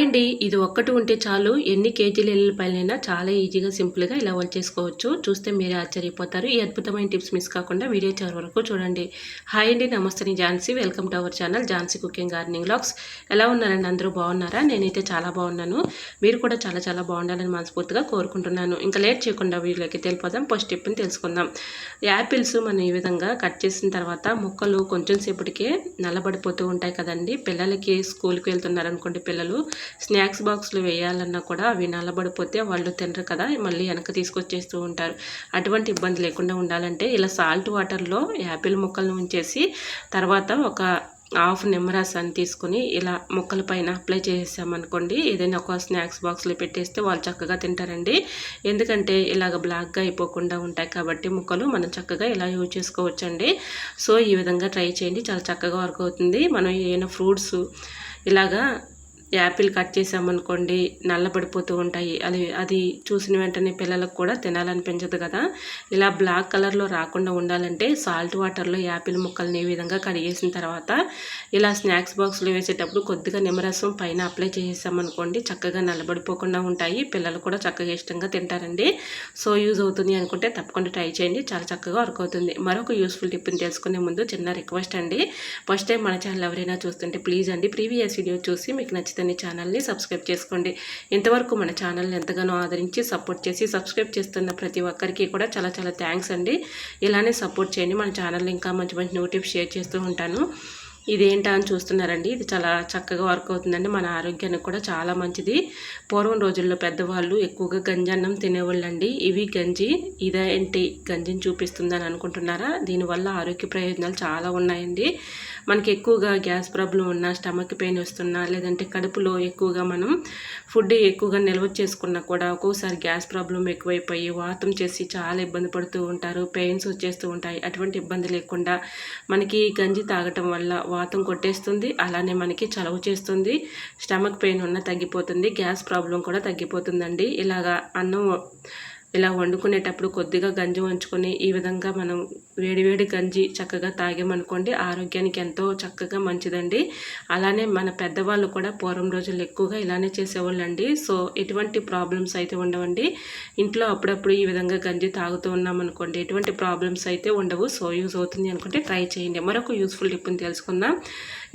అండి ఇది ఒక్కటి ఉంటే చాలు. ఎన్ని కేజీల ఎల్లిపాయలైనా చాలా ఈజీగా సింపుల్గా ఇలా చేసుకోవచ్చు. చూస్తే మీరే ఆశ్చర్యపోతారు. ఈ అద్భుతమైన టిప్స్ మిస్ కాకుండా వీడియో చివరి వరకు చూడండి. హాయ్ అండి నమస్తే నేను Jhansi. Welcome to our channel Jhansi cooking gardening logs ఎలా ఉన్నారండి? అందరూ బాగున్నారా? నేనైతే చాలా బాగున్నాను. మీరు కూడా చాలా చాలా బాగుండాలని మనస్ఫూర్తిగా కోరుకుంటున్నాను. ఇంకా లేట్ చేయకుండా వీడియోకి తెలిపోదాం ఫస్ట్ టిప్ని తెలుసుకుందాం. యాపిల్స్ మనం ఈ విధంగా కట్ చేసిన తర్వాత ముక్కలు కొంచెం సేపటికే నల్లబడిపోతూ ఉంటాయి కదండి. పిల్లలకి స్కూల్కి వెళ్తున్నారనుకోండి పిల్లలు స్నాక్స్ బాక్స్లు వేయాలన్నా కూడా అవి నల్లబడిపోతే వాళ్ళు తినరు కదా మళ్ళీ వెనక తీసుకొచ్చేస్తూ ఉంటారు. అటువంటి ఇబ్బంది లేకుండా ఉండాలంటే ఇలా సాల్ట్ వాటర్లో యాపిల్ ముక్కలను ఉంచేసి తర్వాత ఒక హాఫ్ నిమ్మరసాన్ని తీసుకుని ఇలా ముక్కల పైన అప్లై చేసామనుకోండి ఏదైనా ఒక స్నాక్స్ బాక్స్లో పెట్టేస్తే వాళ్ళు చక్కగా తింటారండి. ఎందుకంటే ఇలాగ బ్లాక్గా అయిపోకుండా ఉంటాయి కాబట్టి ముక్కలు మనం చక్కగా ఇలా యూజ్ చేసుకోవచ్చండి. సో ఈ విధంగా ట్రై చేయండి. చాలా చక్కగా వర్క్ అవుతుంది. మనం ఏదైనా ఫ్రూట్స్ ఇలాగా యాపిల్ కట్ చేసామనుకోండి నల్లబడిపోతూ ఉంటాయి. అది అది చూసిన వెంటనే పిల్లలకు కూడా తినాలనిపించదు కదా. ఇలా బ్లాక్ కలర్లో రాకుండా ఉండాలంటే సాల్ట్ వాటర్లో యాపిల్ ముక్కల్ని ఈ విధంగా కడిగేసిన తర్వాత ఇలా స్నాక్స్ బాక్స్లో వేసేటప్పుడు కొద్దిగా నిమ్మరసం పైన అప్లై చేసేసామనుకోండి చక్కగా నల్లబడిపోకుండా ఉంటాయి. పిల్లలు కూడా చక్కగా ఇష్టంగా తింటారండి. సో యూజ్ అవుతుంది అనుకుంటే తప్పకుండా ట్రై చేయండి. చాలా చక్కగా వర్క్ అవుతుంది. మరొక యూస్ఫుల్ టిప్ని తెలుసుకునే ముందు చిన్న రిక్వెస్ట్ అండి. ఫస్ట్ టైం మన ఛానల్ ఎవరైనా చూస్తుంటే ప్లీజ్ అండి ప్రీవియస్ వీడియో చూసి మీకు నచ్చితే నీ ఛానల్ని సబ్స్క్రైబ్ చేసుకోండి. ఇంతవరకు మన ఛానల్ని ఎంతగానో ఆదరించి సపోర్ట్ చేసి సబ్స్క్రైబ్ చేస్తున్న ప్రతి ఒక్కరికి కూడా చాలా చాలా థ్యాంక్స్ అండి. ఇలానే సపోర్ట్ చేయండి. మన ఛానల్ ఇంకా మంచి మంచి నోటిఫ్ షేర్ చేస్తూ ఉంటాను. ఇదేంటా అని చూస్తున్నారండి. ఇది చాలా చక్కగా వర్క్ అవుతుందండి. మన ఆరోగ్యానికి కూడా చాలా మంచిది. పూర్వం రోజుల్లో పెద్దవాళ్ళు ఎక్కువగా గంజన్నం తినేవాళ్ళండి. ఇవి గంజి ఇదేంటి గంజిని చూపిస్తుందని అనుకుంటున్నారా? దీనివల్ల ఆరోగ్య ప్రయోజనాలు చాలా ఉన్నాయండి. మనకి ఎక్కువగా గ్యాస్ ప్రాబ్లం ఉన్నా స్టమక్ పెయిన్ వస్తున్నా లేదంటే కడుపులో ఎక్కువగా మనం ఫుడ్ ఎక్కువగా నిల్వ చేసుకున్నా కూడా ఒక్కోసారి గ్యాస్ ప్రాబ్లం ఎక్కువైపోయి వాతం చేసి చాలా ఇబ్బంది పడుతూ ఉంటారు పెయిన్స్ వచ్చేస్తూ ఉంటాయి. అటువంటి ఇబ్బంది లేకుండా మనకి గంజి తాగటం వల్ల వాతం కొట్టేస్తుంది అలానే మనకి చలవ చేస్తుంది స్టమక్ పెయిన్ ఉన్న తగ్గిపోతుంది గ్యాస్ ప్రాబ్లం కూడా తగ్గిపోతుందండి. ఇలాగా అన్నం ఇలా వండుకునేటప్పుడు కొద్దిగా గంజి వంచుకొని ఈ విధంగా మనం వేడివేడి గంజి చక్కగా తాగామనుకోండి ఆరోగ్యానికి ఎంతో చక్కగా మంచిదండి. అలానే మన పెద్దవాళ్ళు కూడా పూర్వం రోజుల్లో ఎక్కువగా ఇలానే చేసేవాళ్ళండి. సో ఎటువంటి ప్రాబ్లమ్స్ అయితే ఉండవండి. ఇంట్లో అప్పుడప్పుడు ఈ విధంగా గంజి తాగుతూ ఉన్నాం అనుకోండి ఎటువంటి ప్రాబ్లమ్స్ అయితే ఉండవు. సో యూజ్ అవుతుంది అనుకుంటే ట్రై చేయండి. మరొక యూస్ఫుల్ టిప్ని తెలుసుకుందాం.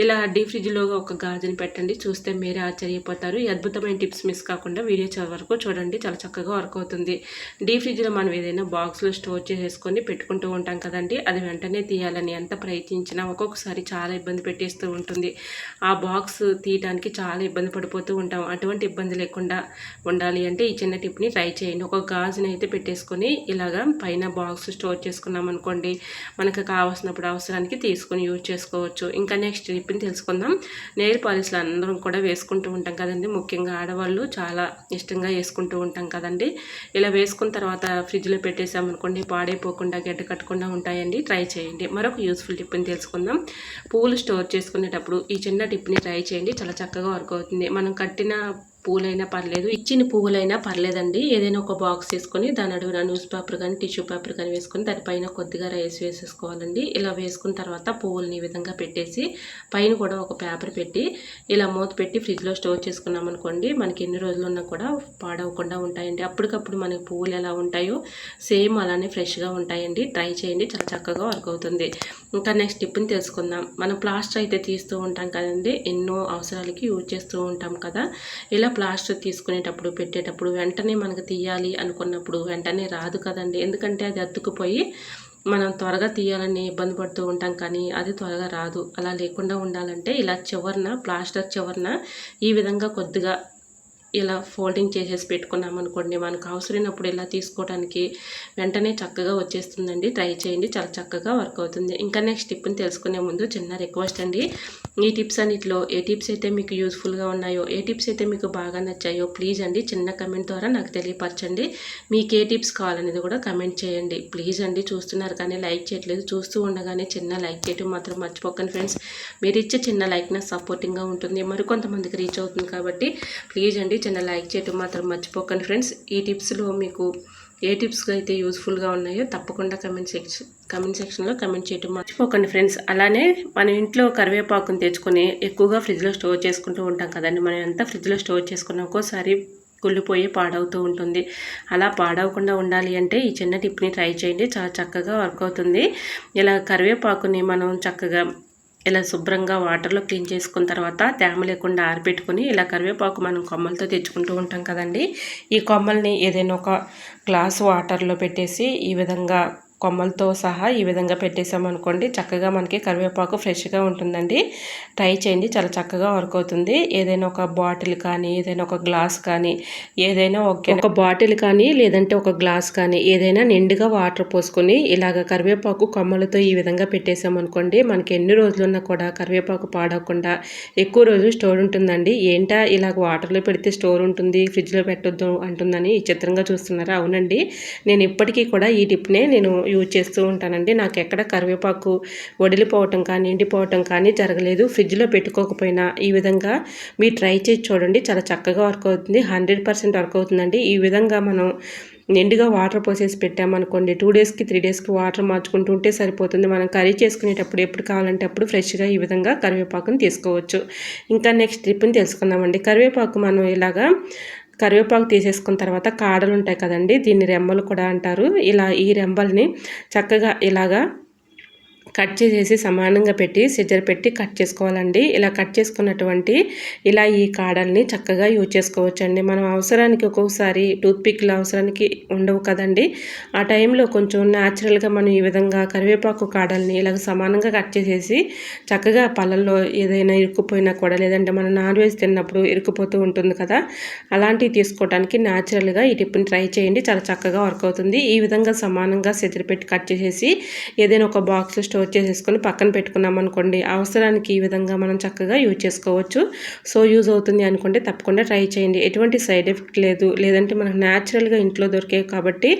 ఇలా డీ ఫ్రిడ్జ్లో ఒక గాజుని పెట్టండి చూస్తే మీరే ఆశ్చర్యపోతారు. ఈ అద్భుతమైన టిప్స్ మిస్ కాకుండా వీడియో చివరి వరకు చూడండి చాలా చక్కగా వర్క్ అవుతుంది. డీ ఫ్రిడ్జ్లో మనం ఏదైనా బాక్స్లో స్టోర్ చేసేసుకొని పెట్టుకుంటూ ఉంటాం కదండి అది వెంటనే తీయాలని ఎంత ప్రయత్నించినా ఒక్కొక్కసారి చాలా ఇబ్బంది పెట్టేస్తూ ఉంటుంది. ఆ బాక్స్ తీయడానికి చాలా ఇబ్బంది పడిపోతూ ఉంటాం. అటువంటి ఇబ్బంది లేకుండా ఉండాలి అంటే ఈ చిన్న టిప్ని ట్రై చేయండి. ఒక గాజుని అయితే పెట్టేసుకొని ఇలాగా పైన బాక్స్ స్టోర్ చేసుకున్నాం అనుకోండి మనకు కావాల్సినప్పుడు అవసరానికి తీసుకొని యూజ్ చేసుకోవచ్చు. ఇంకా నెక్స్ట్ టిప్ని తెలుసుకుందాం. నెయిల్ పాలిష్లు అందరం కూడా వేసుకుంటూ ఉంటాం కదండి. ముఖ్యంగా ఆడవాళ్ళు చాలా ఇష్టంగా వేసుకుంటూ ఉంటాం కదండి. ఇలా వేసుకున్న తర్వాత ఫ్రిడ్జ్లో పెట్టేసామనుకోండి పాడైపోకుండా గడ్డ కట్టకుండా ఉంటాయండి. ట్రై చేయండి. మరొక యూస్ఫుల్ టిప్ని తెలుసుకుందాం. పువ్వులు స్టోర్ చేసుకునేటప్పుడు ఈ చిన్న టిప్ని ట్రై చేయండి. చాలా చక్కగా వర్క్ అవుతుంది. మనం కట్టిన పూలైనా పర్లేదు ఇచ్చిన పువ్వులైనా పర్లేదండి. ఏదైనా ఒక బాక్స్ తీసుకొని దాని అడుగున న్యూస్ పేపర్ కానీ టిష్యూ పేపర్ కానీ వేసుకొని దానిపైన కొద్దిగా రైస్ వేసేసుకోవాలండి. ఇలా వేసుకున్న తర్వాత పువ్వులని ఈ విధంగా పెట్టేసి పైన కూడా ఒక పేపర్ పెట్టి ఇలా మూత పెట్టి ఫ్రిడ్జ్లో స్టోర్ చేసుకున్నాం అనుకోండి మనకి ఎన్ని రోజులు ఉన్నా కూడా పాడవకుండా ఉంటాయండి. అప్పటికప్పుడు మనకి పువ్వులు ఎలా ఉంటాయో సేమ్ అలానే ఫ్రెష్గా ఉంటాయండి. ట్రై చేయండి చాలా చక్కగా వర్క్ అవుతుంది. ఇంకా నెక్స్ట్ టిప్ని తెలుసుకుందాం. మనం ప్లాస్టర్ అయితే తీస్తూ ఉంటాం కదండి ఎన్నో అవసరాలకి యూజ్ చేస్తూ ఉంటాం కదా. ఇలా ప్లాస్టర్ తీసుకునేటప్పుడు పెట్టేటప్పుడు వెంటనే మనకు తీయాలి అనుకున్నప్పుడు వెంటనే రాదు కదండి. ఎందుకంటే అది అతుక్కుపోయి మనం త్వరగా తీయాలని ఇబ్బంది పడుతూ ఉంటాం కానీ అది త్వరగా రాదు. అలా లేకుండా ఉండాలంటే ఇలా చివరిన ప్లాస్టర్ చివరిన ఈ విధంగా కొద్దిగా ఇలా ఫోల్డింగ్ చేసేసి పెట్టుకున్నాం అనుకోండి మనకు అవసరమైనప్పుడు ఇలా తీసుకోవడానికి వెంటనే చక్కగా వచ్చేస్తుందండి. ట్రై చేయండి. చాలా చక్కగా వర్క్ అవుతుంది. ఇంకా నెక్స్ట్ టిప్ని తెలుసుకునే ముందు చిన్న రిక్వెస్ట్ అండి. ఈ టిప్స్ అన్నిటిలో ఏ టిప్స్ అయితే మీకు యూస్ఫుల్గా ఉన్నాయో ఏ టిప్స్ అయితే మీకు బాగా నచ్చాయో ప్లీజ్ అండి చిన్న కమెంట్ ద్వారా నాకు తెలియపరచండి. మీకు ఏ టిప్స్ కావాలనేది కూడా కమెంట్ చేయండి. ప్లీజ్ అండి చూస్తున్నారు కానీ లైక్ చేయట్లేదు. చూస్తూ ఉండగానే చిన్న లైక్ చేయటం మాత్రం మర్చిపోకండి ఫ్రెండ్స్ మీరు ఇచ్చే చిన్న లైక్ నాకు సపోర్టింగ్గా ఉంటుంది. మరికొంతమందికి రీచ్ అవుతుంది కాబట్టి ప్లీజ్ అండి చిన్న లైక్ చేయటం మాత్రం మర్చిపోకండి ఫ్రెండ్స్ ఈ టిప్స్లో మీకు ఏ టిప్స్ అయితే యూస్ఫుల్గా ఉన్నాయో తప్పకుండా కమెంట్ సెక్షన్ కమెంట్ సెక్షన్లో కమెంట్ చేయటం మర్చిపోకండి ఫ్రెండ్స్. అలానే మన ఇంట్లో కరివేపాకుని తెచ్చుకొని ఎక్కువగా ఫ్రిడ్జ్లో స్టోర్ చేసుకుంటూ ఉంటాం కదండి. మనం ఎంత ఫ్రిడ్జ్లో స్టోర్ చేసుకున్నా ఒక్కోసారి కుళ్ళిపోయి పాడవుతూ ఉంటుంది. అలా పాడవకుండా ఉండాలి అంటే ఈ చిన్న టిప్ని ట్రై చేయండి. చాలా చక్కగా వర్క్ అవుతుంది. ఇలా కరివేపాకుని మనం చక్కగా ఇలా శుభ్రంగా వాటర్లో క్లీన్ చేసుకున్న తర్వాత తేమ లేకుండా ఆరిపెట్టుకుని ఇలా కరివేపాకు మనం కొమ్మలతో తెచ్చుకుంటూ ఉంటాం కదండి. ఈ కొమ్మల్ని ఏదైనా ఒక గ్లాస్ వాటర్లో పెట్టేసి ఈ విధంగా కొమ్మలతో సహా ఈ విధంగా పెట్టేసామనుకోండి చక్కగా మనకి కరివేపాకు ఫ్రెష్గా ఉంటుందండి. ట్రై చేయండి. చాలా చక్కగా వర్క్ అవుతుంది. ఏదైనా ఒక బాటిల్ కానీ ఏదైనా ఒక గ్లాస్ కానీ ఏదైనా ఒక ఒక బాటిల్ కానీ లేదంటే ఒక గ్లాస్ కానీ ఏదైనా నిండుగా వాటర్ పోసుకొని ఇలాగ కరివేపాకు కొమ్మలతో ఈ విధంగా పెట్టేసామనుకోండి మనకి ఎన్ని రోజులున్నా కూడా కరివేపాకు పాడకుండా ఎక్కువ రోజులు స్టోర్ ఉంటుందండి. ఏంటా ఇలాగ వాటర్లో పెడితే స్టోర్ ఉంటుంది ఫ్రిడ్జ్లో పెట్టొద్దు అంటుందని ఈ చిత్రంగా చూస్తున్నారా? అవునండి. నేను ఇప్పటికీ కూడా ఈ టిప్నే నేను యూజ్ చేస్తూ ఉంటానండి. నాకు ఎక్కడ కరివేపాకు వడిలిపోవటం కానీ ఎండిపోవటం కానీ జరగలేదు. ఫ్రిడ్జ్లో పెట్టుకోకపోయినా ఈ విధంగా మీరు ట్రై చేసి చూడండి. చాలా చక్కగా వర్క్ అవుతుంది. హండ్రెడ్ పర్సెంట్ వర్క్ అవుతుందండి. ఈ విధంగా మనం నిండుగా వాటర్ పోసేసి పెట్టామనుకోండి టూ డేస్కి త్రీ డేస్కి వాటర్ మార్చుకుంటూ ఉంటే సరిపోతుంది. మనం కర్రీ చేసుకునేటప్పుడు ఎప్పుడు కావాలంటే అప్పుడు ఫ్రెష్గా ఈ విధంగా కరివేపాకుని తీసుకోవచ్చు. ఇంకా నెక్స్ట్ ట్రిప్ని తెలుసుకుందామండి. కరివేపాకు మనం ఇలాగా కరివేపాకు తీసేసుకున్న తర్వాత కాడలు ఉంటాయి కదండి దీన్ని రెమ్మలు కూడా అంటారు. ఇలా ఈ రెమ్మల్ని చక్కగా ఇలాగా కట్ చేసేసి సమానంగా పెట్టి సిజర్ పెట్టి కట్ చేసుకోవాలండి. ఇలా కట్ చేసుకున్నటువంటి ఇలా ఈ కాడల్ని చక్కగా యూజ్ చేసుకోవచ్చండి. మనం అవసరానికి ఒక్కొక్కసారి టూత్పిక్లు అవసరానికి ఉండవు కదండి. ఆ టైంలో కొంచెం న్యాచురల్గా మనం ఈ విధంగా కరివేపాకు కాడల్ని ఇలాగ సమానంగా కట్ చేసేసి చక్కగా పళ్ళల్లో ఏదైనా ఇరుక్కుపోయినా కూడా లేదంటే మనం నాన్ వెజ్ తిన్నప్పుడు ఇరుక్కుపోతూ ఉంటుంది కదా అలాంటివి తీసుకోవడానికి న్యాచురల్గా ఈ టిప్ని ట్రై చేయండి. చాలా చక్కగా వర్క్ అవుతుంది. ఈ విధంగా సమానంగా పెట్టి కట్ చేసేసి ఏదైనా ఒక బాక్స్ స్టోర్ స్టోర్ చేసేసుకొని పక్కన పెట్టుకున్నాం అనుకోండి అవసరానికి ఈ విధంగా మనం చక్కగా యూజ్ చేసుకోవచ్చు. సో యూజ్ అవుతుంది అనుకుంటే తప్పకుండా ట్రై చేయండి. ఎటువంటి సైడ్ ఎఫెక్ట్ లేదు. లేదంటే మనకు న్యాచురల్గా ఇంట్లో దొరికే కాబట్టి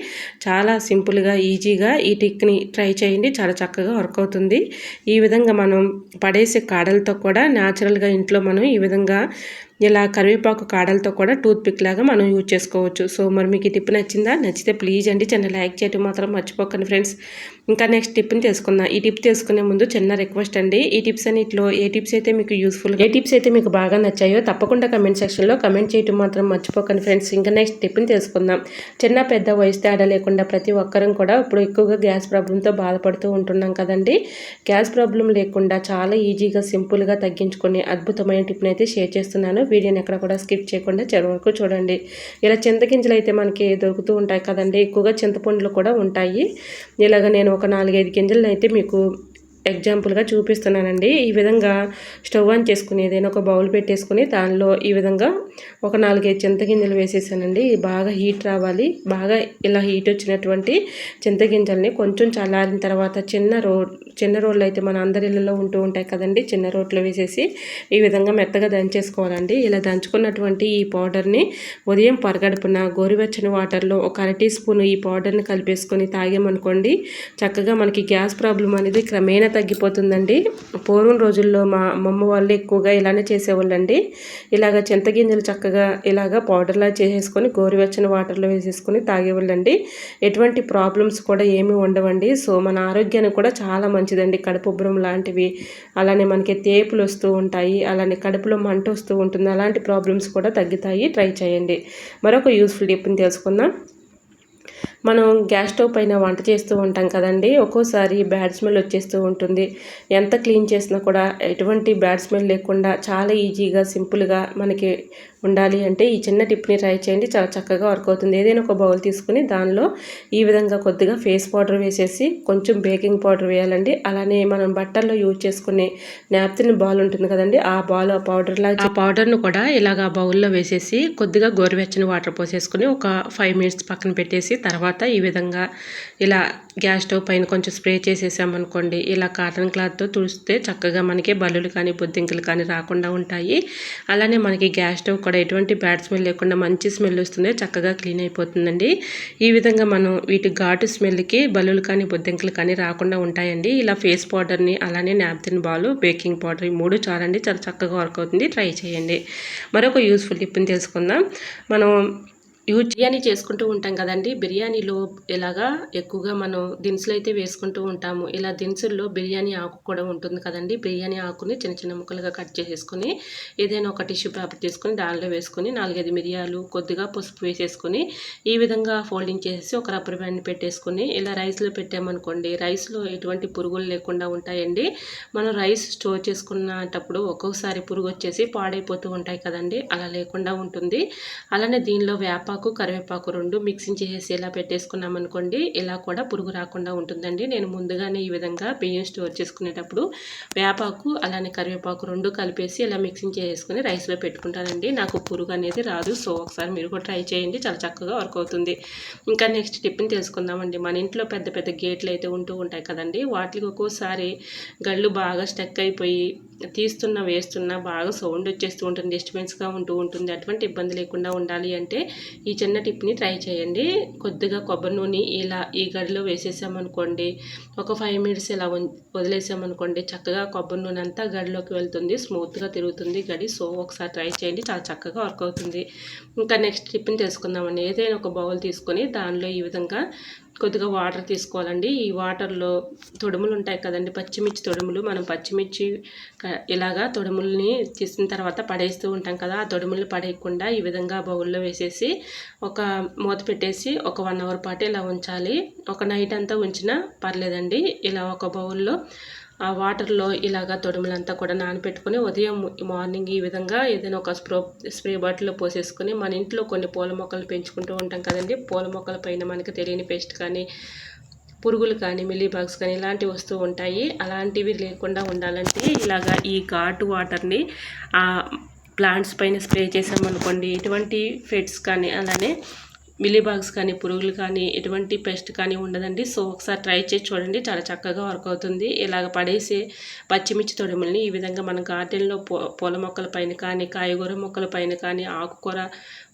చాలా సింపుల్గా ఈజీగా ఈ టిక్ని ట్రై చేయండి. చాలా చక్కగా వర్క్ అవుతుంది. ఈ విధంగా మనం పడేసే కాడలతో కూడా న్యాచురల్గా ఇంట్లో మనం ఈ విధంగా ఇలా కరివేపాకు కాడలతో కూడా టూత్ పిక్ లాగా మనం యూజ్ చేసుకోవచ్చు. సో మరి మీకు ఈ టిప్ నచ్చిందా? నచ్చితే ప్లీజ్ అండి చిన్న లైక్ చేయటం మాత్రం మర్చిపోకండి ఫ్రెండ్స్. ఇంకా నెక్స్ట్ టిప్ని తెలుసుకుందాం. ఈ టిప్ తెలుసుకునే ముందు చిన్న రిక్వెస్ట్ అండి. ఈ టిప్స్ అన్నిట్లో ఏ టిప్స్ అయితే మీకు యూస్ఫుల్ ఏ టిప్స్ అయితే మీకు బాగా నచ్చాయో తప్పకుండా కమెంట్ సెక్షన్లో కమెంట్ చేయటం మాత్రం మర్చిపోకండి ఫ్రెండ్స్. ఇంకా నెక్స్ట్ టిప్ని తెలుసుకుందాం. చిన్న పెద్ద వయసు తేడా లేకుండా ప్రతి ఒక్కరం కూడా ఇప్పుడు ఎక్కువగా గ్యాస్ ప్రాబ్లంతో బాధపడుతూ ఉంటున్నాం కదండి. గ్యాస్ ప్రాబ్లం లేకుండా చాలా ఈజీగా సింపుల్గా తగ్గించుకునే అద్భుతమైన టిప్ని అయితే షేర్ చేస్తున్నాను. వీడియోని ఎక్కడ కూడా స్కిప్ చేయకుండా చివరి వరకు చూడండి. ఇలా చింతగింజలు అయితే మనకి దొరుకుతూ ఉంటాయి కదండి. ఎక్కువగా చింతపండులు కూడా ఉంటాయి. ఇలాగ నేను ఒక నాలుగైదు గింజలను అయితే మీకు ఎగ్జాంపుల్గా చూపిస్తున్నానండి. ఈ విధంగా స్టవ్ ఆన్ చేసుకుని ఏదైనా ఒక బౌల్ పెట్టేసుకుని దానిలో ఈ విధంగా ఒక నాలుగైదు చింతగింజలు వేసేసానండి. బాగా హీట్ రావాలి. బాగా ఇలా హీట్ వచ్చినటువంటి చింతగింజల్ని కొంచెం చల్లారిన తర్వాత చిన్న రో చిన్న రోడ్లు అయితే మన అందరి ఇళ్ళలో ఉంటూ ఉంటాయి కదండి. చిన్న రోట్లో వేసేసి ఈ విధంగా మెత్తగా దంచేసుకోవాలండి. ఇలా దంచుకున్నటువంటి ఈ పౌడర్ని ఉదయం పరగడుపున గోరువెచ్చని వాటర్లో ఒక అర టీ స్పూన్ ఈ పౌడర్ని కలిపేసుకొని తాగామనుకోండి చక్కగా మనకి గ్యాస్ ప్రాబ్లం అనేది క్రమేణా తగ్గిపోతుందండి. పూర్వం రోజుల్లో మా అమ్మమ్మ వాళ్ళు ఎక్కువగా ఇలానే చేసేవాళ్ళండి. ఇలాగ చింతగింజలు చక్కగా ఇలాగ పౌడర్లా చేసేసుకొని గోరువెచ్చని వాటర్లో వేసేసుకొని తాగేవాళ్ళండి. ఎటువంటి ప్రాబ్లమ్స్ కూడా ఏమీ ఉండవండి. సో మన ఆరోగ్యానికి కూడా చాలా మంచిదండి. కడుపుబ్బరం లాంటివి అలానే మనకి తేపులు వస్తూ ఉంటాయి అలానే కడుపులో మంట వస్తూ ఉంటుంది. అలాంటి ప్రాబ్లమ్స్ కూడా తగ్గుతాయి. ట్రై చేయండి. మరొక యూస్ఫుల్ టిప్ని తెలుసుకుందాం. మనం గ్యాస్ స్టవ్ పైన వంట చేస్తూ ఉంటాం కదండి ఒక్కోసారి బ్యాడ్ స్మెల్ వచ్చేస్తూ ఉంటుంది. ఎంత క్లీన్ చేసినా కూడా ఎటువంటి బ్యాడ్ స్మెల్ లేకుండా చాలా ఈజీగా సింపుల్గా మనకి ఉండాలి అంటే ఈ చిన్న టిప్ని ట్రై చేయండి. చాలా చక్కగా వర్క్ అవుతుంది. ఏదైనా ఒక బౌల్ తీసుకుని దానిలో ఈ విధంగా కొద్దిగా ఫేస్ పౌడర్ వేసేసి కొంచెం బేకింగ్ పౌడర్ వేయాలండి. అలానే మనం బట్టల్లో యూజ్ చేసుకునే నాప్తిన్ బాల్ ఉంటుంది కదండి ఆ బాల్ ఆ పౌడర్ లాగా ఆ పౌడర్ను కూడా ఇలాగ బౌల్లో వేసేసి కొద్దిగా గోరువెచ్చని వాటర్ పోసేసుకుని ఒక ఫైవ్ మినిట్స్ పక్కన పెట్టేసి తర్వాత ఈ విధంగా ఇలా గ్యాస్ స్టవ్ పైన కొంచెం స్ప్రే చేసేసామనుకోండి ఇలా కాటన్ క్లాత్తో తుడిస్తే చక్కగా మనకి బల్లులు కానీ బొద్దింకలు కానీ రాకుండా ఉంటాయి. అలానే మనకి గ్యాస్ స్టవ్ కూడా ఎటువంటి బ్యాడ్ స్మెల్ లేకుండా మంచి స్మెల్ వస్తుంది చక్కగా క్లీన్ అయిపోతుందండి. ఈ విధంగా మనం వీటి ఘాటు స్మెల్కి బల్లులు కానీ బొద్దింకలు కానీ రాకుండా ఉంటాయండి. ఇలా ఫేస్ పౌడర్ని అలానే నాప్తిన్ బాల్ బేకింగ్ పౌడర్ ఈ మూడు చాలండి. చాలా చక్కగా వర్క్ అవుతుంది. ట్రై చేయండి. మరొక యూస్ఫుల్ టిప్ని తెలుసుకుందాం. మనం యూజ్ బిర్యానీ చేసుకుంటూ ఉంటాం కదండి. బిర్యానీలో ఇలాగా ఎక్కువగా మనం దినుసులు అయితే వేసుకుంటూ ఉంటాము. ఇలా దినుసుల్లో బిర్యానీ ఆకు కూడా ఉంటుంది కదండి. బిర్యానీ ఆకుని చిన్న చిన్న ముక్కలుగా కట్ చేసేసుకుని ఏదైనా ఒక టిష్యూ పేపర్ తీసుకుని దానిలో వేసుకుని నాలుగైదు మిరియాలు కొద్దిగా పసుపు వేసేసుకొని ఈ విధంగా ఫోల్డింగ్ చేసి ఒక రబ్బర్ బ్యాండ్ పెట్టేసుకొని ఇలా రైస్లో పెట్టామనుకోండి రైస్లో ఎటువంటి పురుగులు లేకుండా ఉంటాయండి. మనం రైస్ స్టోర్ చేసుకున్నటప్పుడు ఒక్కొక్కసారి పురుగు వచ్చేసి పాడైపోతూ ఉంటాయి కదండి. అలా లేకుండా ఉంటుంది. అలానే దీనిలో వేప వేపాకు కరివేపాకు రెండు మిక్సింగ్ చేసేసి ఇలా పెట్టేసుకున్నాం అనుకోండి ఇలా కూడా పురుగు రాకుండా ఉంటుందండి. నేను ముందుగానే ఈ విధంగా బియ్యం స్టోర్ చేసుకునేటప్పుడు వేపాకు అలానే కరివేపాకు రెండు కలిపేసి ఇలా మిక్సింగ్ చేసుకుని రైస్లో పెట్టుకుంటానండి. నాకు పురుగు అనేది రాదు. సో ఒకసారి మీరు కూడా ట్రై చేయండి. చాలా చక్కగా వర్క్ అవుతుంది. ఇంకా నెక్స్ట్ టిప్ని తెలుసుకుందామండి. మన ఇంట్లో పెద్ద పెద్ద గేట్లు అయితే ఉంటూ ఉంటాయి కదండి. వాటికి ఒక్కోసారి గళ్ళు బాగా స్టక్ అయిపోయి తీస్తున్నా వేస్తున్నా బాగా సౌండ్ వచ్చేస్తూ ఉంటుంది. డిస్టర్బెన్స్గా ఉంటూ ఉంటుంది. అటువంటి ఇబ్బంది లేకుండా ఉండాలి అంటే ఈ చిన్న టిప్ని ట్రై చేయండి. కొద్దిగా కొబ్బరి నూనె ఇలా ఈ గడిలో వేసేసామనుకోండి ఒక ఫైవ్ మినిట్స్ ఇలా వదిలేసామనుకోండి చక్కగా కొబ్బరి నూనె అంతా గడిలోకి వెళ్తుంది స్మూత్గా తిరుగుతుంది. గడి సో ఒకసారి ట్రై చేయండి చాలా చక్కగా వర్క్ అవుతుంది. ఇంకా నెక్స్ట్ టిప్ని తెలుసుకుందామండి. ఏదైనా ఒక బౌల్ తీసుకొని దానిలో ఈ విధంగా కొద్దిగా వాటర్ తీసుకోవాలండి. ఈ వాటర్లో తొడుములు ఉంటాయి కదండి పచ్చిమిర్చి తొడుములు. మనం పచ్చిమిర్చి ఇలాగా తొడుముల్ని తీసిన తర్వాత పడేస్తూ ఉంటాం కదా ఆ తొడుములు పడేయకుండా ఈ విధంగా బౌల్లో వేసేసి ఒక మూత పెట్టేసి ఒక వన్ అవర్ పాటు ఇలా ఉంచాలి. ఒక నైట్ అంతా ఉంచినా పర్లేదండి. ఇలా ఒక బౌల్లో ఆ వాటర్లో ఇలాగ తొడుములంతా కూడా నానపెట్టుకుని ఉదయం మార్నింగ్ ఈ విధంగా ఏదైనా ఒక స్ప్రో స్ప్రే బాటిల్లో పోసేసుకొని మన ఇంట్లో కొన్ని పూల మొక్కలు పెంచుకుంటూ ఉంటాం కదండి. పూల మొక్కల పైన మనకి తెలియని పేస్ట్ కానీ పురుగులు కానీ మిల్లీ బాగ్స్ కానీ ఇలాంటివి వస్తూ ఉంటాయి. అలాంటివి లేకుండా ఉండాలంటే ఇలాగా ఈ ఘాటు వాటర్ని ప్లాంట్స్ పైన స్ప్రే చేసామనుకోండి ఎటువంటి ఫెట్స్ కానీ అలానే మిలీబాగ్స్ కానీ పురుగులు కానీ ఎటువంటి పెస్ట్ కానీ ఉండదండి. సో ఒకసారి ట్రై చేసి చూడండి. చాలా చక్కగా వర్క్ అవుతుంది. ఇలాగ పడేసే పచ్చిమిర్చి తొడిమల్ని ఈ విధంగా మన గార్డెన్లో పూల మొక్కల పైన కానీ కాయగూర మొక్కల పైన కానీ ఆకుకూర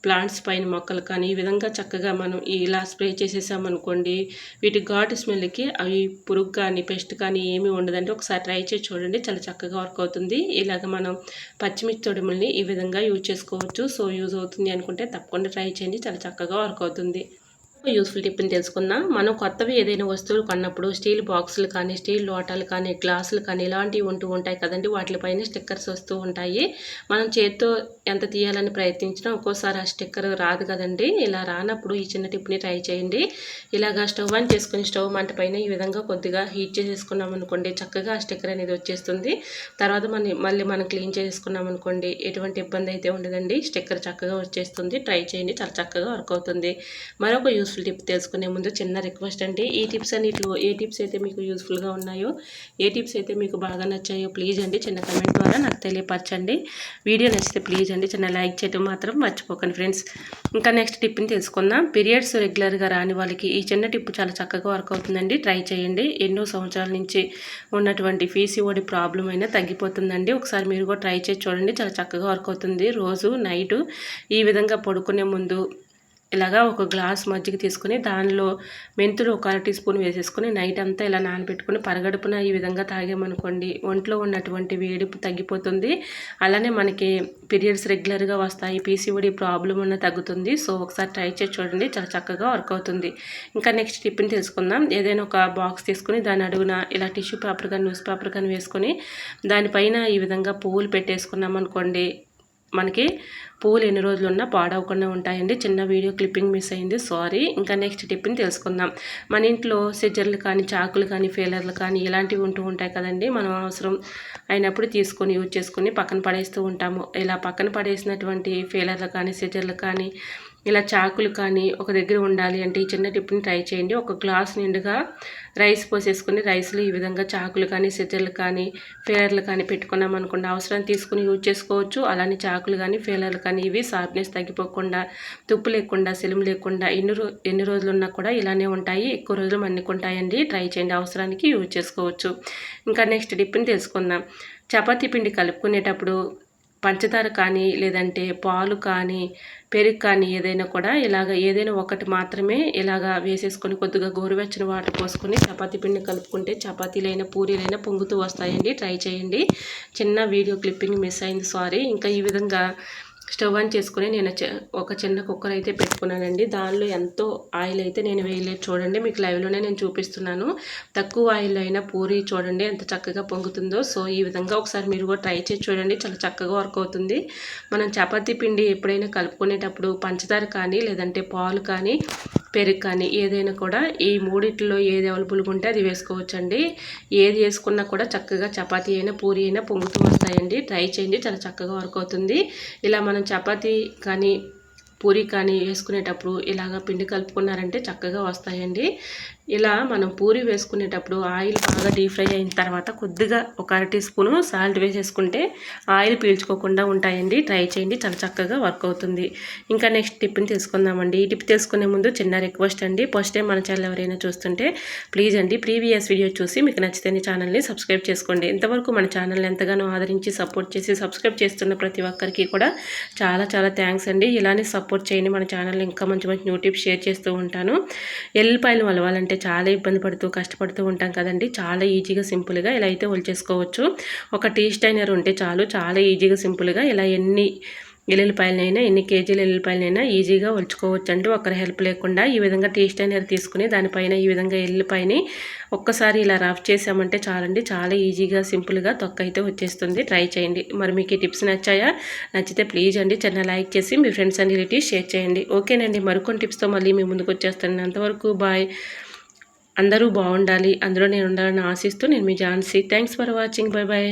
ప్లాంట్స్ పైన మొక్కలు కానీ ఈ విధంగా చక్కగా మనం ఇలా స్ప్రే చేసేసామనుకోండి వీటి ఘాటు స్మెల్కి అవి పురుగు కానీ పెస్ట్ కానీ ఏమీ ఉండదండి. ఒకసారి ట్రై చేసి చూడండి చాలా చక్కగా వర్క్ అవుతుంది. ఇలాగ మనం పచ్చిమిర్చి తొడిముల్ని ఈ విధంగా యూజ్ చేసుకోవచ్చు. సో యూజ్ అవుతుంది అనుకుంటే తప్పకుండా ట్రై చేయండి చాలా చక్కగా వర్క్ అవుతుంది. యూస్ఫుల్ టిప్ని తెలుసుకుందాం. మనం కొత్తవి ఏదైనా వస్తువులు కొన్నప్పుడు స్టీల్ బాక్సులు కానీ స్టీల్ లోటాలు కానీ గ్లాసులు కానీ ఇలాంటివి ఉంటూ ఉంటాయి కదండి. వాటిపైన స్టిక్కర్స్ వస్తూ ఉంటాయి. మనం చేతితో ఎంత తీయాలని ప్రయత్నించినా ఒక్కోసారి ఆ స్టిక్కర్ రాదు కదండి. ఇలా రానప్పుడు ఈ చిన్న టిప్ని ట్రై చేయండి. ఇలాగా స్టవ్ ఆన్ చేసుకుని స్టవ్ మంట పైన ఈ విధంగా కొద్దిగా హీట్ చేసేసుకున్నాం అనుకోండి చక్కగా ఆ స్టిక్కర్ అనేది వచ్చేస్తుంది. తర్వాత మన మళ్ళీ మనం క్లీన్ చేసుకున్నాం అనుకోండి ఎటువంటి ఇబ్బంది అయితే ఉండదండి. స్టిక్కర్ చక్కగా వచ్చేస్తుంది. ట్రై చేయండి. చాలా చక్కగా వర్క్ అవుతుంది. మరొక యూస్ యూస్ఫుల్ టిప్ తెలుసుకునే ముందు చిన్న రిక్వెస్ట్ అండి. ఈ టిప్స్ అన్నిట్లో ఏ టిప్స్ అయితే మీకు యూస్ఫుల్గా ఉన్నాయో ఏ టిప్స్ అయితే మీకు బాగా నచ్చాయో ప్లీజ్ అండి చిన్న కమెంట్ ద్వారా నాకు తెలియపరచండి. వీడియో నచ్చితే ప్లీజ్ అండి చిన్న లైక్ చేయడం మాత్రం మర్చిపోకండి ఫ్రెండ్స్ ఇంకా నెక్స్ట్ టిప్ని తెలుసుకుందాం. పీరియడ్స్ రెగ్యులర్గా రాని వాళ్ళకి ఈ చిన్న టిప్ చాలా చక్కగా వర్క్ అవుతుందండి. ట్రై చేయండి. ఎన్నో సంవత్సరాల నుంచి ఉన్నటువంటి పీసీఓడి ప్రాబ్లం అయినా తగ్గిపోతుందండి. ఒకసారి మీరు కూడా ట్రై చేసి చూడండి. చాలా చక్కగా వర్క్ అవుతుంది. రోజు నైటు ఈ విధంగా పడుకునే ముందు ఇలాగా ఒక గ్లాస్ మజ్జిగ తీసుకుని దానిలో మెంతులు ఒక అర టీ స్పూన్ వేసేసుకొని నైట్ అంతా ఇలా నానబెట్టుకుని పరగడుపున ఈ విధంగా తాగామనుకోండి. ఒంట్లో ఉన్నటువంటి వేడి తగ్గిపోతుంది. అలానే మనకి పీరియడ్స్ రెగ్యులర్గా వస్తాయి. పీసీఓడి ప్రాబ్లం ఉన్న తగ్గుతుంది. సో ఒకసారి ట్రై చేసి చూడండి. చాలా చక్కగా వర్క్ అవుతుంది. ఇంకా నెక్స్ట్ టిప్ని తెలుసుకుందాం. ఏదైనా ఒక బాక్స్ తీసుకుని దాని అడుగున ఇలా టిష్యూ పేపర్ కానీ న్యూస్ పేపర్ కానీ వేసుకొని దానిపైన ఈ విధంగా పువ్వులు పెట్టేసుకున్నాం అనుకోండి మనకి పూలు ఎన్ని రోజులు ఉన్నా పాడవకుండా ఉంటాయండి. చిన్న వీడియో క్లిప్పింగ్ మిస్ అయింది. సారీ. ఇంకా నెక్స్ట్ టిప్ని తెలుసుకుందాం. మన ఇంట్లో సిజర్లు కానీ చాకులు కానీ ఫేలర్లు కానీ ఇలాంటివి ఉంటూ ఉంటాయి కదండి. మనం అవసరం అయినప్పుడు తీసుకొని యూజ్ చేసుకొని పక్కన పడేస్తూ ఉంటాము. ఇలా పక్కన పడేసినటువంటి ఫేలర్లు కానీ సిజర్లు కానీ ఇలా చాకులు కానీ ఒక దగ్గర ఉండాలి అంటే ఈ చిన్న టిప్ని ట్రై చేయండి. ఒక గ్లాస్ నిండుగా రైస్ పోసేసుకుని రైస్లో ఈ విధంగా చాకులు కానీ సెజర్లు కానీ ఫేలర్లు కానీ పెట్టుకున్నాం అనుకోండి. అవసరం తీసుకుని యూజ్ చేసుకోవచ్చు. అలానే చాకులు కానీ ఫేలర్లు కానీ ఇవి షార్ప్నెస్ తగ్గిపోకుండా తుప్పు లేకుండా సెలిం లేకుండా ఎన్ని రో ఎన్ని రోజులు ఉన్నా కూడా ఇలానే ఉంటాయి. ఎక్కువ రోజులు మన్నుకుంటాయండి ట్రై చేయండి. అవసరానికి యూజ్ చేసుకోవచ్చు. ఇంకా నెక్స్ట్ టిప్ని తెలుసుకుందాం. చపాతీ పిండి కలుపుకునేటప్పుడు పంచదార కానీ లేదంటే పాలు కానీ పెరుగు కానీ ఏదైనా కూడా ఇలాగ ఏదైనా ఒకటి మాత్రమే ఇలాగ వేసేసుకొని కొద్దిగా గోరువెచ్చని వాటర్ పోసుకొని చపాతీ పిండి కలుపుకుంటే చపాతీలైనా పూరీలైనా పొంగుతూ వస్తాయండి. ట్రై చేయండి. చిన్న వీడియో క్లిప్పింగ్ మిస్ అయింది. సారీ. ఇంకా ఈ విధంగా స్టవ్ ఆన్ చేసుకుని నేను ఒక చిన్న కుక్కర్ అయితే పెట్టుకున్నానండి. దానిలో ఎంతో ఆయిల్ అయితే నేను వేయలేదు. చూడండి మీకు లైవ్లోనే నేను చూపిస్తున్నాను. తక్కువ ఆయిల్ అయినా పూరి చూడండి ఎంత చక్కగా పొంగుతుందో. సో ఈ విధంగా ఒకసారి మీరు కూడా ట్రై చేసి చూడండి. చాలా చక్కగా వర్క్ అవుతుంది. మనం చపాతీ పిండి ఎప్పుడైనా కలుపుకునేటప్పుడు పంచదార కానీ లేదంటే పాలు కానీ పెరుగు కానీ ఏదైనా కూడా ఈ మూడిట్లో ఏది అవైలబుల్గా ఉంటే అది వేసుకోవచ్చండి. ఏది వేసుకున్నా కూడా చక్కగా చపాతీ అయినా పూరి అయినా పొంగుతూ వస్తాయండి. ట్రై చేయండి. చాలా చక్కగా వర్క్ అవుతుంది. ఇలా మనం చపాతీ కానీ పూరి కానీ వేసుకునేటప్పుడు ఇలాగ పిండి కలుపుకున్నారంటే చక్కగా వస్తాయండి. ఇలా మనం పూరి వేసుకునేటప్పుడు ఆయిల్ బాగా డీప్ ఫ్రై అయిన తర్వాత కొద్దిగా ఒక అర టీ స్పూను సాల్ట్ వేసేసుకుంటే ఆయిల్ పీల్చుకోకుండా ఉంటాయండి. ట్రై చేయండి. చాలా చక్కగా వర్క్ అవుతుంది. ఇంకా నెక్స్ట్ టిప్ని తెలుసుకుందామండి ఈ టిప్ తెలుసుకునే ముందు చిన్న రిక్వెస్ట్ అండి. ఫస్ట్ టైం మన ఛానల్ ఎవరైనా చూస్తుంటే ప్లీజ్ అండి ప్రీవియస్ వీడియో చూసి మీకు నచ్చితే ఛానల్ని సబ్స్క్రైబ్ చేసుకోండి. ఇంతవరకు మన ఛానల్ని ఎంతగానో ఆదరించి సపోర్ట్ చేసి సబ్స్క్రైబ్ చేస్తున్న ప్రతి ఒక్కరికి కూడా చాలా చాలా థ్యాంక్స్ అండి. ఇలానే సపోర్ట్ చేయండి. మన ఛానల్ ఇంకా మంచి మంచి న్యూ టిప్స్ షేర్ చేస్తూ ఉంటాను. ఎల్లిపాయలు వలవాలంటే చాలా ఇబ్బంది పడుతూ కష్టపడుతూ ఉంటాం కదండి. చాలా ఈజీగా సింపుల్గా ఇలా అయితే ఒలిచేసుకోవచ్చు ఒక టీ స్టైనర్ ఉంటే చాలు చాలా ఈజీగా సింపుల్గా ఇలా ఎన్ని ఎల్లుల్లిపాయలనైనా ఎన్ని కేజీల ఎల్లుల్లిపాయలనైనా ఈజీగా ఒలుచుకోవచ్చు అండి. ఒకరి హెల్ప్ లేకుండా ఈ విధంగా టీ స్టైనర్ తీసుకుని దానిపైన ఈ విధంగా ఎల్లుల్లిపాయని ఒక్కసారి ఇలా రఫ్ చేసామంటే చాలండి. చాలా ఈజీగా సింపుల్గా తొక్క అయితే వచ్చేస్తుంది. ట్రై చేయండి. మరి మీకు ఈ టిప్స్ నచ్చాయా? నచ్చితే ప్లీజ్ అండి చిన్న లైక్ చేసి మీ ఫ్రెండ్స్ అండ్ రిలేటివ్స్ షేర్ చేయండి. ఓకేనండి. మరికొన్ని టిప్స్తో మళ్ళీ మీ ముందుకు వచ్చేస్తాను అంతవరకు బాయ్. అందరూ బాగుండాలి. అందులో నేను ఉండాలని ఆశిస్తూ నేను మీ Jhansi. Thanks for watching bye bye